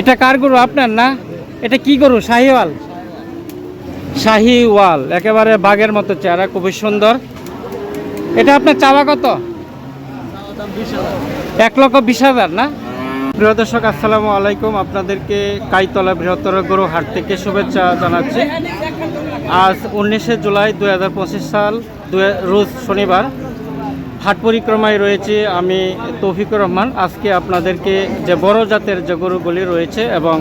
এটা কার গরু? আপনার না? এটা কি গরু? শাহিওয়াল? শাহিওয়াল, একেবারে বাঘের মতো চেহারা, খুবই সুন্দর। এটা আপনার চাওয়া কত? এক লক্ষ বিশ হাজার, না? প্রিয় দর্শক, আসসালামু আলাইকুম। আপনাদেরকে কাইতলা বৃহত্তর গরু হাট থেকে শুভেচ্ছা জানাচ্ছি। আজ উনিশে জুলাই দু হাজার পঁচিশ সাল রোজ শনিবার। হাট পরিক্রমায় রয়েছে আমি তৌফিকুর রহমান। আজকে আপনাদেরকে যে বড় জাতের যে গরুগুলি রয়েছে এবং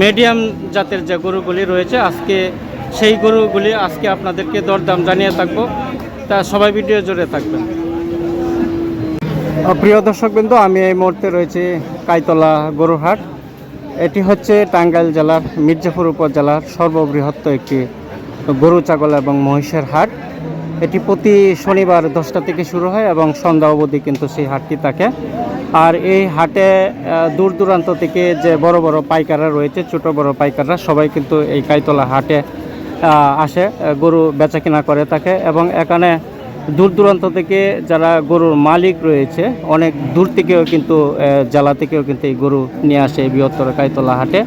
মিডিয়াম জাতের যে গরুগুলি রয়েছে, আজকে সেই গরুগুলি আজকে আপনাদেরকে দরদাম জানিয়ে থাকব। তা সবাই ভিডিও জুড়ে থাকবেন। প্রিয় দর্শকবৃন্দ, আমি এই মুহূর্তে রয়েছে কাইতলা গরুহাট এটি হচ্ছে টাঙ্গাইল জেলার মির্জাপুর উপজেলার সর্ববৃহৎ একটি গরু, ছাগল এবং মহিষের হাট। এটি প্রতি শনিবার দশটা থেকে শুরু হয় এবং সন্ধ্যা অবধি কিন্তু সেই হাটটি থাকে। আর এই হাটে দূর দূরান্ত থেকে যে বড় বড় পাইকাররা রয়েছে, ছোট বড় পাইকাররা, সবাই কিন্তু এই কাইতলা হাটে আসে গরু বেচা কিনা করে থাকে এবং এখানে দূর দূরান্ত থেকে যারা গরুর মালিক রয়েছে, অনেক দূর থেকেও কিন্তু জেলা থেকেও কিন্তু এই গরু নিয়ে আসে বৃহত্তর কাইতলা হাটে।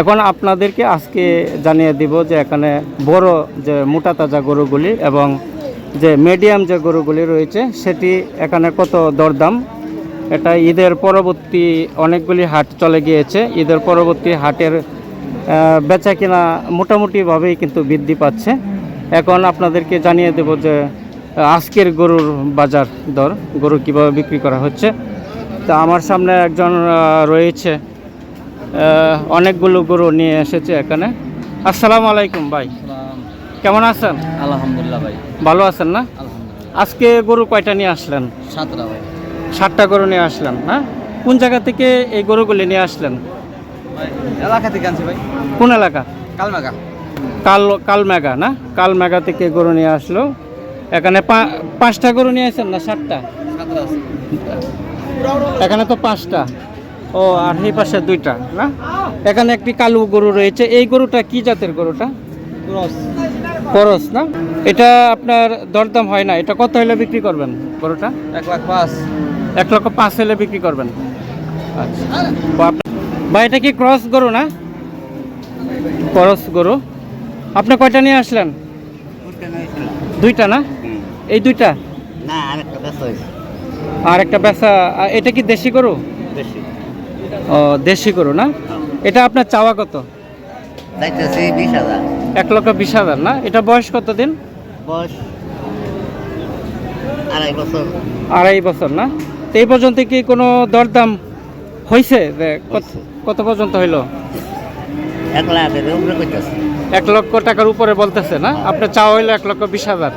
এখন আপনাদেরকে আজকে জানিয়ে দিব যে এখানে বড় যে মোটা তাজা গরুগুলি এবং যে মিডিয়াম যে গরুগুলি রয়েছে, সেটি এখানে কত দরদাম? এটা ঈদের পরবর্তী অনেকগুলি হাট চলে গিয়েছে। ঈদের পরবর্তী হাটের বেচা কিনা মোটামুটিভাবেই কিন্তু বৃদ্ধি পাচ্ছে। এখন আপনাদেরকে জানিয়ে দেব যে, আজকের গরুর বাজার দর, গরু কীভাবে বিক্রি করা হচ্ছে। তা আমার সামনে একজন রয়েছে। অনেকগুলো গরু নিয়ে এসেছে এখানে। আসসালামু আলাইকুম ভাই। কেমন আছেন? আলহামদুলিল্লাহ ভাই। ভালো আছেন না? আলহামদুলিল্লাহ। আজকে গরু কয়টা নিয়ে আসলেন? সাতটা ভাই। ষাটটা গরু নিয়ে আসলেন না? কোন জায়গা থেকে এই গরুগুলি নিয়ে আসলেন? এলাকা থেকে আনছি ভাই। কোন এলাকা? কালমেঘা কাল কালমেঘা না? কালমেঘা থেকে গরু নিয়ে আসলো। এখানে পাঁচটা গরু নিয়ে আসেন না সাতটা? এখানে তো পাঁচটা। ও আর এই পাশে দুইটা না? এখানে একটি কালো গরু রয়েছে। এই গরুটা কি জাতের গরুটা? ক্রস। করস না? এটা আপনার দরদাম হয় না। এটা কত হলে বিক্রি করবেন গরুটা? এক লাখ পাঁচ। এক লক্ষ পাঁচ হলে বিক্রি করবেন। আচ্ছা। আপনার- এটা কি ক্রস গরু না? ক্রস গরু। আপনি কয়টা নিয়ে আসলেন? দুইটা না? এই দুইটা? আর একটা আর এটা কি দেশি গরু? ও দেশি গরু না? এটা আপনার চাওয়া কত? বিশ হাজার। এক লক্ষ বিশ হাজার না? এটা বয়স কত দিন বয়স আড়াই বছর। আড়াই বছর না? তো এই পর্যন্ত কি কোনো দরদাম হয়েছে যে কত কত পর্যন্ত হইল? এক লক্ষ টাকার উপরে বলতেছে না? আপনার চা হইল এক লক্ষ বিশ হাজার।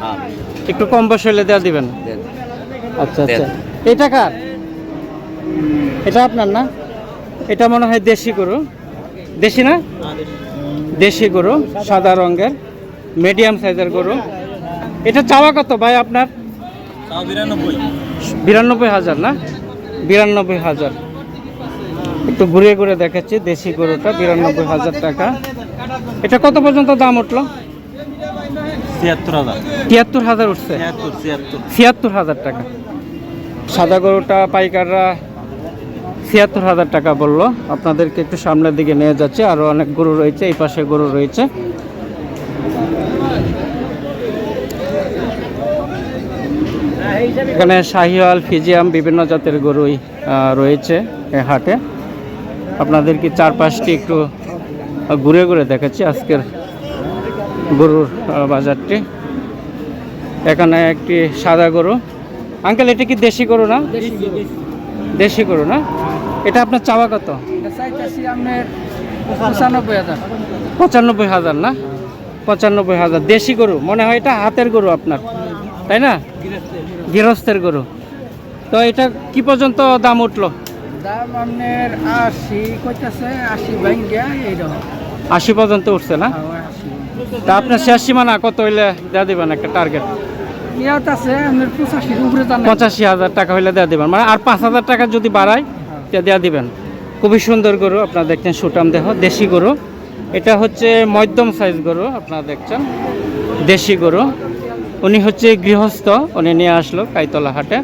একটু কম বয়স হইলে দেওয়া দিবেন। আচ্ছা আচ্ছা। এটা কার? এটা আপনার না? এটা মনে হয় দেশি গরু। দেশি না? দেশি গরু সাদা রঙের মিডিয়াম সাইজের গরু। এটা চাওয়া কত ভাই আপনার? বিরানব্বই। হাজার না? বিরানব্বই হাজার। একটু ঘুরে ঘুরে দেখাচ্ছি দেশি গরুটা বিরানব্বই হাজার টাকা। এটা কত পর্যন্ত দাম উঠল? তিয়াত্তর হাজার উঠছে? ছিয়াত্তর হাজার টাকা। সাদা গরুটা পাইকাররা ছিয়াত্তর হাজার টাকা বলল। আপনাদেরকে একটু সামনের দিকে নিয়ে যাচ্ছে। আরও অনেক গরু রয়েছে এই পাশে গরু রয়েছে। এখানে শাহিওয়াল ফিজিয়াম বিভিন্ন জাতের গরুই রয়েছে এই হাটে। আপনাদেরকে চার পাঁচটি একটু ঘুরে ঘুরে দেখাচ্ছি আজকের গরুর বাজারটি। এখানে একটি সাদা গরু। আঙ্কেল এটা কি দেশি গরু না? দেশি গরু না? এটা আপনার চাওয়া কত? পঁচানব্বই হাজার। না? পঁচানব্বই হাজার। দেশি গরু মনে হয় এটা হাতের গরু আপনার। তাই না? গৃহস্থের গরু। তো এটা কি পর্যন্ত দাম উঠল? দাম আপনার আশি কইতাছে আশি এইরকম। আশি পর্যন্ত উঠছে না? আশি। তা আপনার শেষ সীমানা কত হইলে দেওয়া দিবেন একটা টার্গেট পঁচাশি হাজার টাকা হইলে দেওয়া দিবেন। মানে আর পাঁচ হাজার টাকা যদি বাড়ায় দেওয়া দিবেন। খুবই সুন্দর গরু আপনারা দেখছেন সুটাম দেহ, দেশি গরু। এটা হচ্ছে মধ্যম সাইজ গরু, আপনারা দেখছেন, দেশি গরু। উনি হচ্ছে গৃহস্থ, উনি নিয়ে আসলো কাইতলা হাটে।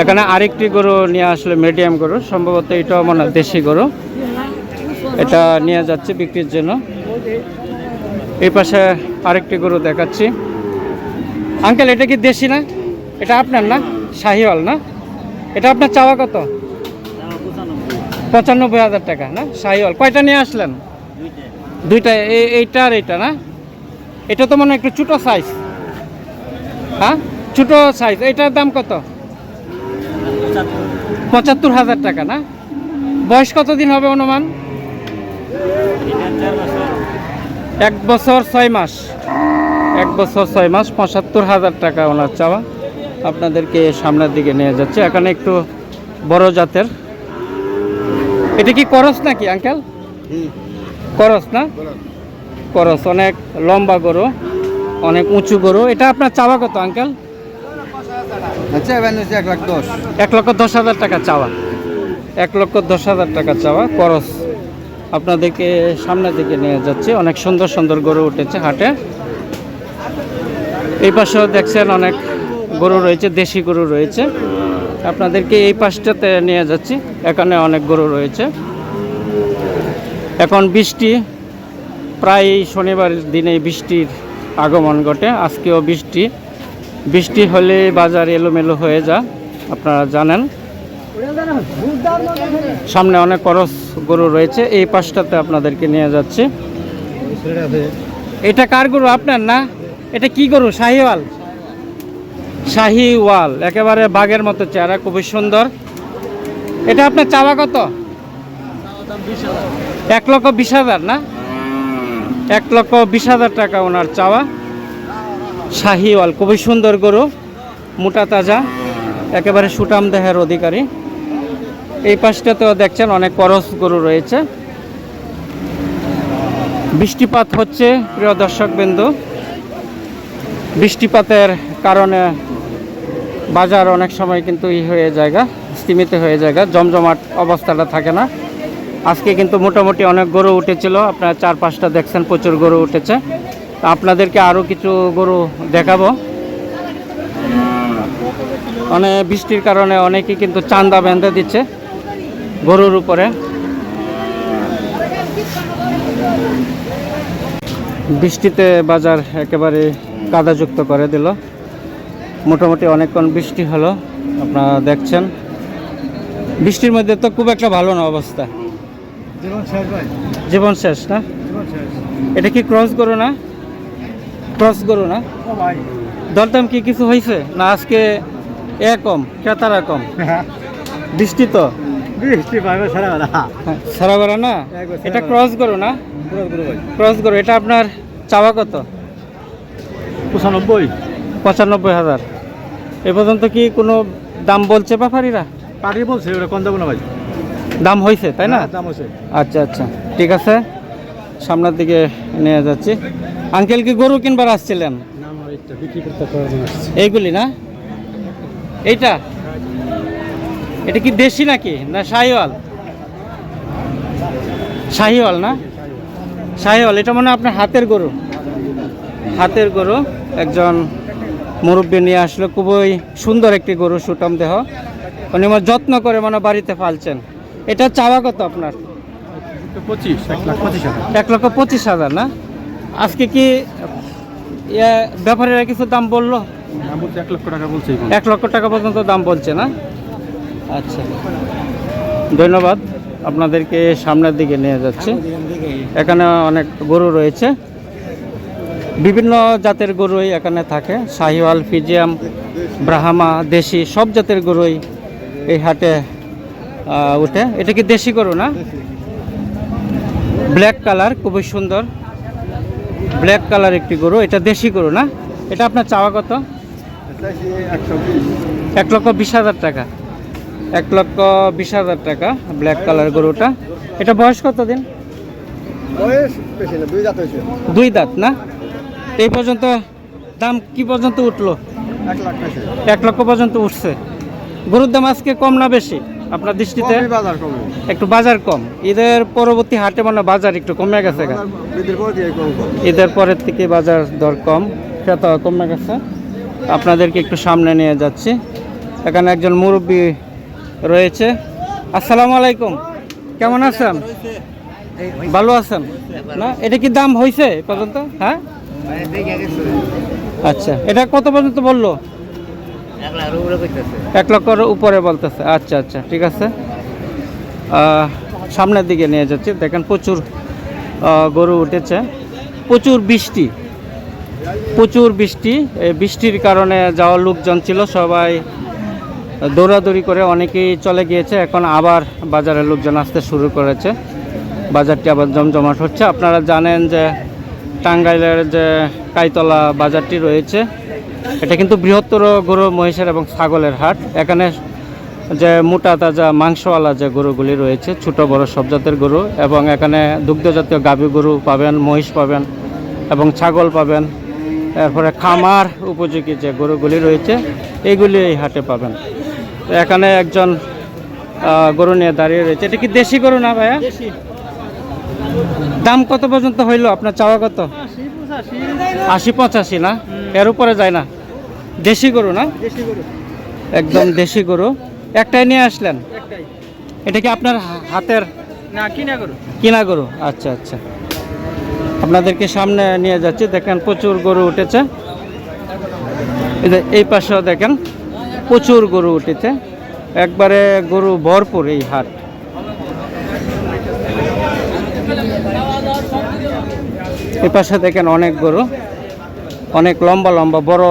এখানে আরেকটি গরু নিয়ে আসলো মিডিয়াম গরু, সম্ভবত এটাও মনে দেশি গরু। এটা নিয়ে যাচ্ছে বিক্রির জন্য। এই পাশে আরেকটি গরু দেখাচ্ছি। আঙ্কেল, এটা কি দেশি না? এটা আপনার না? শাহিওয়াল না? এটা আপনার চাওয়া কত? পঁচানব্বই হাজার টাকা, না? শাহিওয়াল কয়টা নিয়ে আসলেন? দুইটা। এই- এইটা আর এইটা, না? এটা তো মনে একটু ছোটো সাইজ হ্যাঁ? ছোটো সাইজ এটার দাম কত? পঁচাত্তর হাজার টাকা, না? বয়স কতদিন হবে অনুমান? এক বছর ছয় মাস। এক বছর ছয় মাস, পঁচাত্তর হাজার টাকা ওনার চাওয়া। আপনাদেরকে সামনের দিকে নিয়ে যাচ্ছে। এখানে একটু বড় জাতের এটা কি করস নাকি আঙ্কেল? করস না? করস অনেক লম্বা গরু অনেক উঁচু গরু। এটা আপনার চাওয়া কত আঙ্কেল? আচ্ছা এক লক্ষ দশ হাজার টাকা চাওয়া। এক লক্ষ দশ হাজার টাকা চাওয়া করস। আপনাদেরকে সামনের দিকে নিয়ে যাচ্ছে। অনেক সুন্দর সুন্দর গরু উঠেছে হাটে। এই পাশেও দেখছেন অনেক গরু রয়েছে দেশি গরু রয়েছে। আপনাদেরকে এই পাশটাতে নিয়ে যাচ্ছি। এখানে অনেক গরু রয়েছে। এখন বৃষ্টি, প্রায় শনিবার দিনে বৃষ্টির আগমন ঘটে। আজকেও বৃষ্টি। বৃষ্টি হলে বাজার এলোমেলো হয়ে যায়, আপনারা জানেন। সামনে অনেক করস গরু রয়েছে। এই পাশটাতে আপনাদেরকে নিয়ে যাচ্ছি। এটা কার গরু আপনার না? এটা কি গরু? শাহিওয়াল? শাহিওয়াল, একেবারে বাঘের মতো চেহারা, খুবই সুন্দর। এটা আপনার চাওয়া কত? এক লক্ষ বিশ হাজার না? এক লক্ষ বিশ হাজার টাকা ওনার চাওয়া। শাহিওয়াল, খুবই সুন্দর গরু, মোটা তাজা, একেবারে সুটাম দেহের অধিকারী। এই পাশটাতেও দেখছেন অনেক করস গরু রয়েছে। বৃষ্টিপাত হচ্ছে, প্রিয় দর্শক বিন্দু বৃষ্টিপাতের কারণে বাজার অনেক সময় কিন্তু ই হয়ে জায়গা স্তীমিত হয়ে জায়গা জমজমাট অবস্থাটা থাকে না। আজকে কিন্তু মোটামুটি অনেক গরু উঠেছিল, আপনারা চার পাঁচটা দেখছেন, প্রচুর গরু উঠেছে। আপনাদেরকে আরও কিছু গরু দেখাবো। মানে বৃষ্টির কারণে অনেকেই কিন্তু চান্দা বেঁধে দিচ্ছে গরুর উপরে। বৃষ্টিতে বাজার একেবারে কাদাযুক্ত করে দিল। মোটামুটি অনেকক্ষণ বৃষ্টি হলো আপনারা দেখছেন। বৃষ্টির মধ্যে তো খুব একটা ভালো না অবস্থা। জীবন শেষ না? এটা কি ক্রস করো না? ক্রস করো না? দরদাম কি কিছু হয়েছে না আজকে এ কম ক্রেতারা কম। বৃষ্টি তো? সারা সারা বেড়া না? এটা ক্রস গরু না? ক্রস গরু এটা আপনার চাওয়া কত? পঁচানব্বই। পঁচানব্বই হাজার। এ পর্যন্ত কি কোনো দাম বলছে ব্যাপারীরা? পার্টি বলছে ওটা কম দেবো না ভাই। দাম হয়েছে তাই না? দাম হয়েছে আচ্ছা আচ্ছা ঠিক আছে। সামনের দিকে নিয়ে যাচ্ছি। আঙ্কেল কি গরু কিনবার আসছিলেন? এইগুলি না? এইটা? এটা কি দেশি নাকি? না শাহিওয়াল? শাহিওয়াল না? শাহিওয়াল এটা মনে হয় আপনার হাতের গরু। হাতের গরু একজন মুরব্বী নিয়ে আসলো খুবই সুন্দর একটি গরু সুটম দেহ। উনি আমার যত্ন করে মানে বাড়িতে ফালছেন এটা চাওয়া কত আপনার? পঁচিশ এক লক্ষ পঁচিশ হাজার না? আজকে কি ইয়ে, ব্যাপারীরা কিছু দাম বলল? এক লক্ষ টাকা বলছে এক লক্ষ টাকা পর্যন্ত দাম বলছে না? আচ্ছা। ধন্যবাদ। আপনাদেরকে সামনের দিকে নিয়ে যাচ্ছি। এখানে অনেক গরু রয়েছে। বিভিন্ন জাতের গরুই এখানে থাকে। শাহিওয়াল ফিজিয়াম ব্রাহ্মা দেশি সব জাতের গরুই এই হাটে উঠে। এটা কি দেশি গরু না? ব্ল্যাক কালার খুবই সুন্দর। ব্ল্যাক কালার একটি গরু। এটা দেশি গরু না? এটা আপনার চাওয়া কত? এক লক্ষ বিশ হাজার টাকা। এক লক্ষ বিশ হাজার টাকা ব্ল্যাক কালার গরুটা। এটা বয়স কত দিন দুই দাঁত না? এই পর্যন্ত দাম কি পর্যন্ত উঠল? এক লক্ষ পর্যন্ত উঠছে। গরুর দাম আজকে কম না বেশি? আপনার দৃষ্টিতে? একটু বাজার কম। ঈদের পরবর্তী হাটে মানে বাজার একটু কমে গেছে ঈদের পরের থেকে বাজার দর কম ক্রেতা কমে গেছে। আপনাদেরকে একটু সামনে নিয়ে যাচ্ছি। এখানে একজন মুরব্বী রয়েছে। আসসালামু আলাইকুম। কেমন আছেন? ভালো আছেন? না? এটা কি দাম হয়েছে এ পর্যন্ত? হ্যাঁ? আচ্ছা। এটা কত পর্যন্ত বলল? এক লক্ষর উপরে বলতেছে। আচ্ছা আচ্ছা ঠিক আছে। সামনের দিকে নিয়ে যাচ্ছি। দেখেন প্রচুর গরু উঠেছে। প্রচুর বৃষ্টি। প্রচুর বৃষ্টি। বৃষ্টির কারণে যাওয়া লোকজন ছিল। সবাই দৌড়াদৌড়ি করে অনেকেই চলে গিয়েছে। এখন আবার বাজারে লোকজন আসতে শুরু করেছে। বাজারটি আবার জমজমাট হচ্ছে। আপনারা জানেন যে টাঙ্গাইলের যে কাইতলা বাজারটি রয়েছে, এটা কিন্তু বৃহত্তর গরু, মহিষের এবং ছাগলের হাট। এখানে যে মোটা তাজা মাংসওয়ালা যে গরুগুলি রয়েছে, ছোট, বড় সব জাতের গরু এবং এখানে দুগ্ধজাতীয় গাভী গরু পাবেন, মহিষ পাবেন এবং ছাগল পাবেন। এরপরে খামার উপযোগী যে গরুগুলি রয়েছে এইগুলি এই হাটে পাবেন। এখানে একজন গরু নিয়ে দাঁড়িয়ে রয়েছে। এটা কি দেশি গরু না ভাইয়া? দাম কত পর্যন্ত হইল? আপনার চাওয়া কত? আশি পঁচাশি না? এর উপরে যায় না। দেশি গরু না? একদম দেশি গরু। একটাই নিয়ে আসলেন? এটা কি আপনার হাতের? কিনা গরু। কিনা গরু। আচ্ছা আচ্ছা। আপনাদেরকে সামনে নিয়ে যাচ্ছি। দেখেন প্রচুর গরু উঠেছে। এই পাশেও দেখেন প্রচুর গরু উঠেছে। একবারে গরু ভরপুর এই হাট। এই পাশে দেখেন অনেক গরু। অনেক লম্বা লম্বা, বড়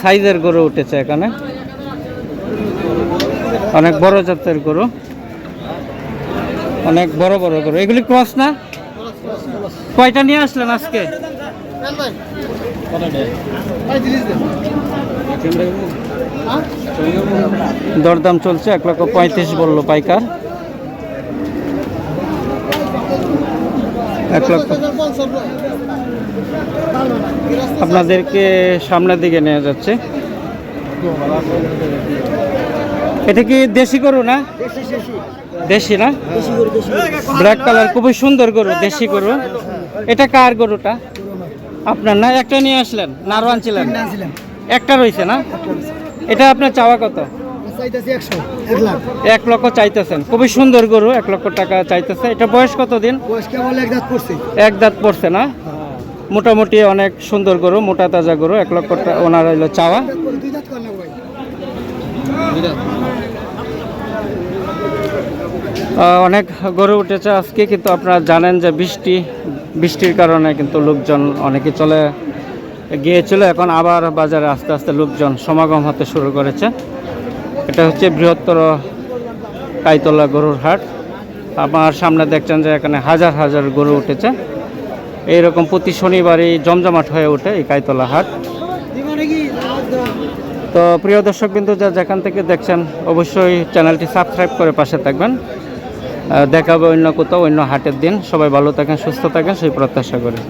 সাইজের গরু উঠেছে এখানে। অনেক বড় জাতের গরু। অনেক বড় বড় গরু। এগুলি ক্রস না? কয়টা নিয়ে আসলেন আজকে? দরদাম চলছে, এক লক্ষ পঁয়ত্রিশ বলল পাইকার। এক লক্ষ। আপনাদেরকে সামনের দিকে নিয়ে যাচ্ছে। এটা কি দেশি গরু না? দেশি না? ব্ল্যাক কালার খুবই সুন্দর গরু দেশি গরু। এটা কার গরুটা? আপনার না? একটা নিয়ে আসলেন না ছিলেন একটা রয়েছে না? এটা আপনার চাওয়া কত? এক লক্ষ চাইতেছেন। খুবই সুন্দর গরু এক লক্ষ টাকা চাইতেছে। এটা বয়স কত দিন এক দাঁত পড়ছে। না? মোটামুটি অনেক সুন্দর গরু মোটা তাজা গরু এক লক্ষ টাকা ওনার হইল চাওয়া। অনেক গরু উঠেছে আজকে কিন্তু আপনারা জানেন যে বৃষ্টি বৃষ্টির কারণে কিন্তু লোকজন অনেকে চলে গিয়েছিল। এখন আবার বাজারে আস্তে আস্তে লোকজন সমাগম হতে শুরু করেছে। এটা হচ্ছে বৃহত্তর কাইতলা গরুর হাট। আমার সামনে দেখছেন যে এখানে হাজার হাজার গরু উঠেছে। এইরকম প্রতি শনিবারই জমজমাট হয়ে ওঠে এই কাইতলা হাট। তো প্রিয় দর্শক বিন্দু, যা যেখান থেকে দেখছেন, অবশ্যই চ্যানেলটি সাবস্ক্রাইব করে পাশে থাকবেন। দেখা অন্য কোথাও অন্য হাটের দিন। সবাই ভালো থাকেন, সুস্থ থাকেন, সেই প্রত্যাশা করি।